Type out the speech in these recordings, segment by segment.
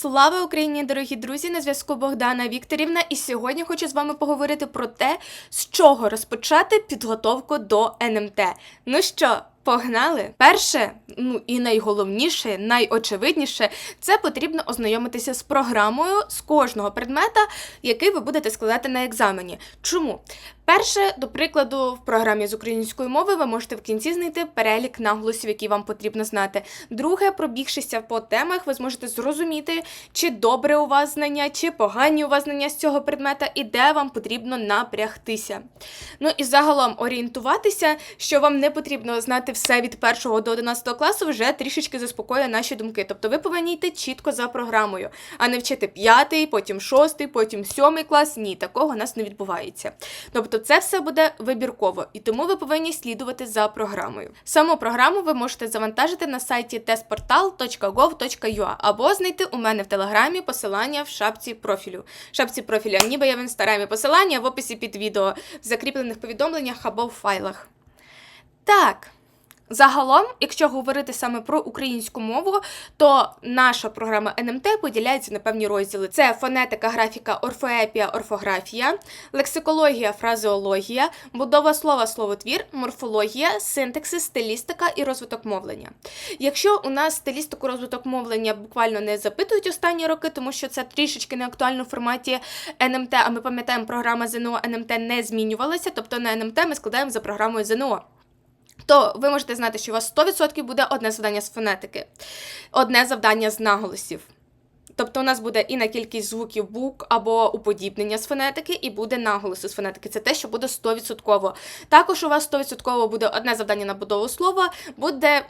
Слава Україні, дорогі друзі! На зв'язку Богдана Вікторівна, і сьогодні хочу з вами поговорити про те, з чого розпочати підготовку до НМТ. Ну що, погнали? Перше, ну і найголовніше, найочевидніше, це потрібно ознайомитися з програмою з кожного предмета, який ви будете складати на екзамені. Чому? Перше, до прикладу, в програмі з української мови ви можете в кінці знайти перелік наголосів, які вам потрібно знати. Друге, пробігшися по темах, ви зможете зрозуміти, чи добре у вас знання, чи погані у вас знання з цього предмета, і де вам потрібно напрягтися. Ну і загалом орієнтуватися, що вам не потрібно знати все від 1 до 11 класу, вже трішечки заспокоює наші думки. Тобто ви повинні йти чітко за програмою, а не вчити 5, потім 6, потім 7 клас. Ні, такого у нас не відбувається. Тобто це все буде вибірково, і тому ви повинні слідувати за програмою. Саму програму ви можете завантажити на сайті testportal.gov.ua або знайти у мене в телеграмі посилання в шапці профілю. В шапці профілю, ніби я в інстаграмі посилання в описі під відео, в закріплених повідомленнях або в файлах. Так. Загалом, якщо говорити саме про українську мову, то наша програма НМТ поділяється на певні розділи: це фонетика, графіка, орфоепія, орфографія, лексикологія, фразеологія, будова слова, словотвір, морфологія, синтаксис, стилістика і розвиток мовлення. Якщо у нас стилістику розвиток мовлення буквально не запитують останні роки, тому що це трішечки не актуально в форматі НМТ, а ми пам'ятаємо, програма ЗНО НМТ не змінювалася, тобто на НМТ ми складаємо за програмою ЗНО то ви можете знати, що у вас 100% буде одне завдання з фонетики, одне завдання з наголосів. Тобто у нас буде і на кількість звуків букв або уподібнення з фонетики, і буде наголоси з фонетики. Це те, що буде 100%. Також у вас 100% буде одне завдання на будову слова, буде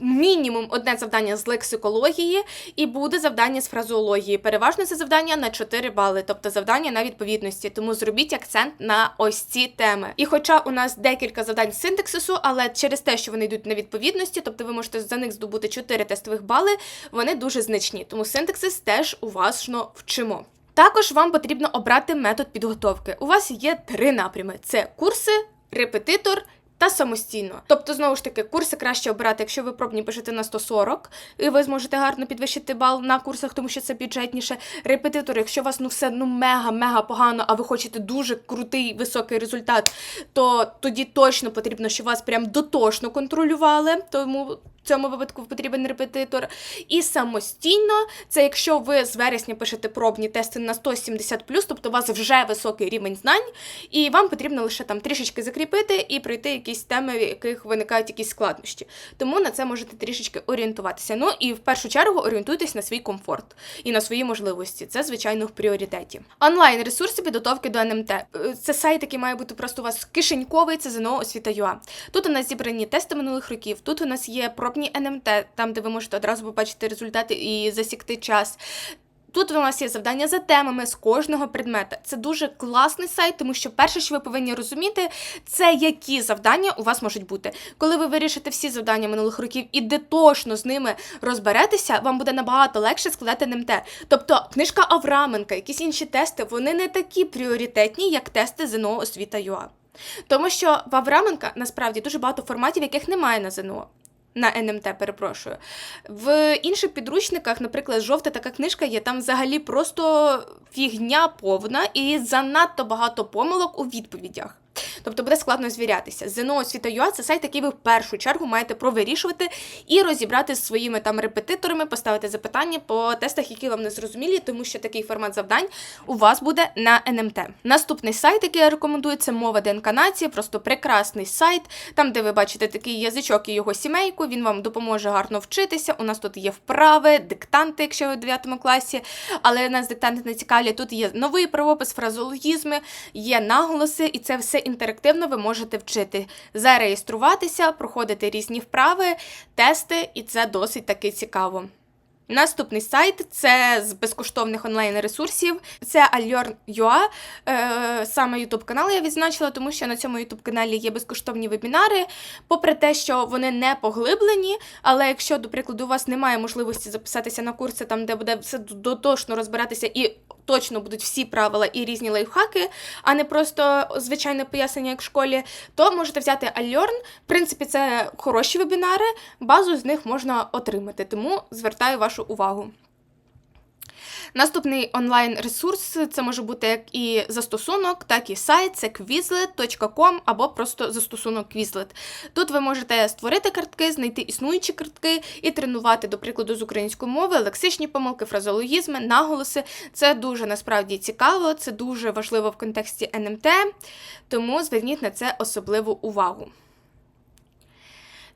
мінімум одне завдання з лексикології і буде завдання з фразеології. Переважно це завдання на 4 бали, тобто завдання на відповідності. Тому зробіть акцент на ось ці теми. І хоча у нас декілька завдань з синтаксису, але через те, що вони йдуть на відповідності, тобто ви можете за них здобути 4 тестових бали, вони дуже значні. Тому синтаксис теж уважно вчимо. Також вам потрібно обрати метод підготовки. У вас є три напрями: це курси, репетитор та самостійно. Тобто, знову ж таки, курси краще обирати, якщо ви пробні пишете на 140, і ви зможете гарно підвищити бал на курсах, тому що це бюджетніше. Репетитор, якщо у вас ну все ну мега-мега погано, а ви хочете дуже крутий високий результат, то тоді точно потрібно, щоб вас прям дотошно контролювали. Тому цьому випадку потрібен репетитор. І самостійно, це якщо ви з вересня пишете пробні тести на 170, тобто у вас вже високий рівень знань, і вам потрібно лише там трішечки закріпити і пройти якісь теми, в яких виникають якісь складнощі. Тому на це можете трішечки орієнтуватися. Ну і в першу чергу орієнтуйтесь на свій комфорт і на свої можливості. Це, звичайно, в пріоритеті. Онлайн ресурси підготовки до НМТ. Е, Це сайт, який має бути просто у вас кишеньковий, це ЗНО освіта.ua. Тут у нас зібрані тести минулих років, тут у нас є пробні НМТ, там, де ви можете одразу побачити результати і засікти час. Тут у нас є завдання за темами з кожного предмета. Це дуже класний сайт, тому що перше, що ви повинні розуміти, це які завдання у вас можуть бути. Коли ви вирішите всі завдання минулих років і детошно з ними розберетеся, вам буде набагато легше складати НМТ. Тобто, книжка Авраменка, якісь інші тести, вони не такі пріоритетні, як тести ЗНО освіта ЮА. Тому що в Авраменка насправді дуже багато форматів, яких немає на ЗНО. На НМТ, перепрошую. В інших підручниках, наприклад, жовта така книжка є, там взагалі просто фігня повна і занадто багато помилок у відповідях. Тобто буде складно звірятися. ЗНО освіта.ua – це сайт, який ви в першу чергу маєте провирішувати і розібрати з своїми там репетиторами, поставити запитання по тестах, які вам не зрозумілі, тому що такий формат завдань у вас буде на НМТ. Наступний сайт, який я рекомендую, це мова ДНК нації, просто прекрасний сайт, там, де ви бачите такий язичок і його сімейку, він вам допоможе гарно вчитися. У нас тут є вправи, диктанти, якщо ви в 9 класі, але нас диктанти не цікаві. Тут є новий правопис, фразологізми, є наголоси, і це все інтерактивно ви можете вчити. Зареєструватися, проходити різні вправи, тести, і це досить таки цікаво. Наступний сайт це з безкоштовних онлайн-ресурсів. Це Allure.ua. Е, Саме YouTube канал я відзначила, тому що на цьому YouTube каналі є безкоштовні вебінари. Попри те, що вони не поглиблені, але якщо, до прикладу, у вас немає можливості записатися на курси, там де буде все дотошно розбиратися і точно будуть всі правила і різні лайфхаки, а не просто звичайне пояснення, як в школі, то можете взяти Allure. В принципі, це хороші вебінари, базу з них можна отримати, тому звертаю вашу увагу. Наступний онлайн-ресурс це може бути як і застосунок, так і сайт, це quizlet.com або просто застосунок Quizlet. Тут ви можете створити картки, знайти існуючі картки і тренувати, до прикладу, з української мови, лексичні помилки, фразеологізми, наголоси. Це дуже насправді цікаво, це дуже важливо в контексті НМТ, тому зверніть на це особливу увагу.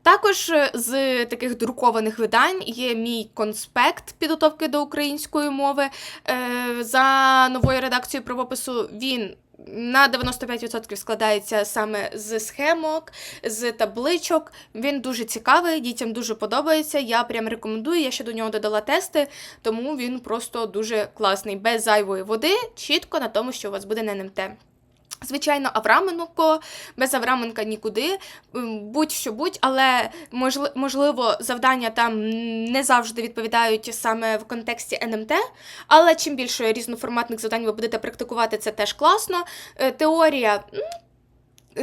Також е, з таких друкованих видань є мій конспект підготовки до української мови. Е, За новою редакцією правопису він. На 95% складається саме з схемок, з табличок. Він дуже цікавий, дітям дуже подобається. Я прям рекомендую. Я ще до нього додала тести, тому він просто дуже класний, без зайвої води, чітко на тому, що у вас буде на НМТ. Звичайно, Авраменко, без Авраменка нікуди, будь-що будь, але можливо завдання там не завжди відповідають саме в контексті НМТ. Але чим більше різноформатних завдань ви будете практикувати, це теж класно. Е, Теорія.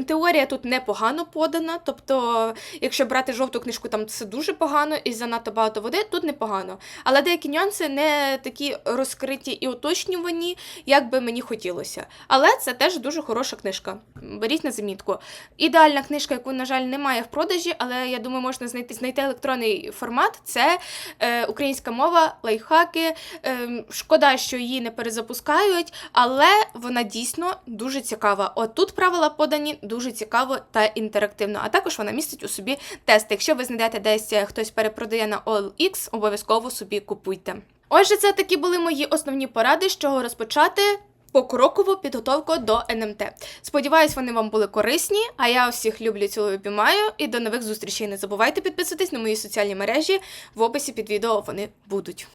Теорія тут непогано подана, тобто, якщо брати жовту книжку, там це дуже погано і занадто багато води, тут непогано. Але деякі нюанси не такі розкриті і уточнювані, як би мені хотілося. Але це теж дуже хороша книжка. Беріть на замітку. Ідеальна книжка, яку, на жаль, немає в продажі, але я думаю, можна знайти знайти електронний формат. Це е, українська мова, лайфхаки. Е, шкода, що її не перезапускають, але вона дійсно дуже цікава. От тут правила подані дуже цікаво та інтерактивно. А також вона містить у собі тести. Якщо ви знайдете десь е, хтось перепродає на OLX, обов'язково собі купуйте. Отже, це такі були мої основні поради, з чого розпочати. Покрокову підготовку до НМТ. Сподіваюсь, вони вам були корисні. А я всіх люблю, цілую, обіймаю і до нових зустрічей. Не забувайте підписуватись на мої соціальні мережі. В описі під відео вони будуть.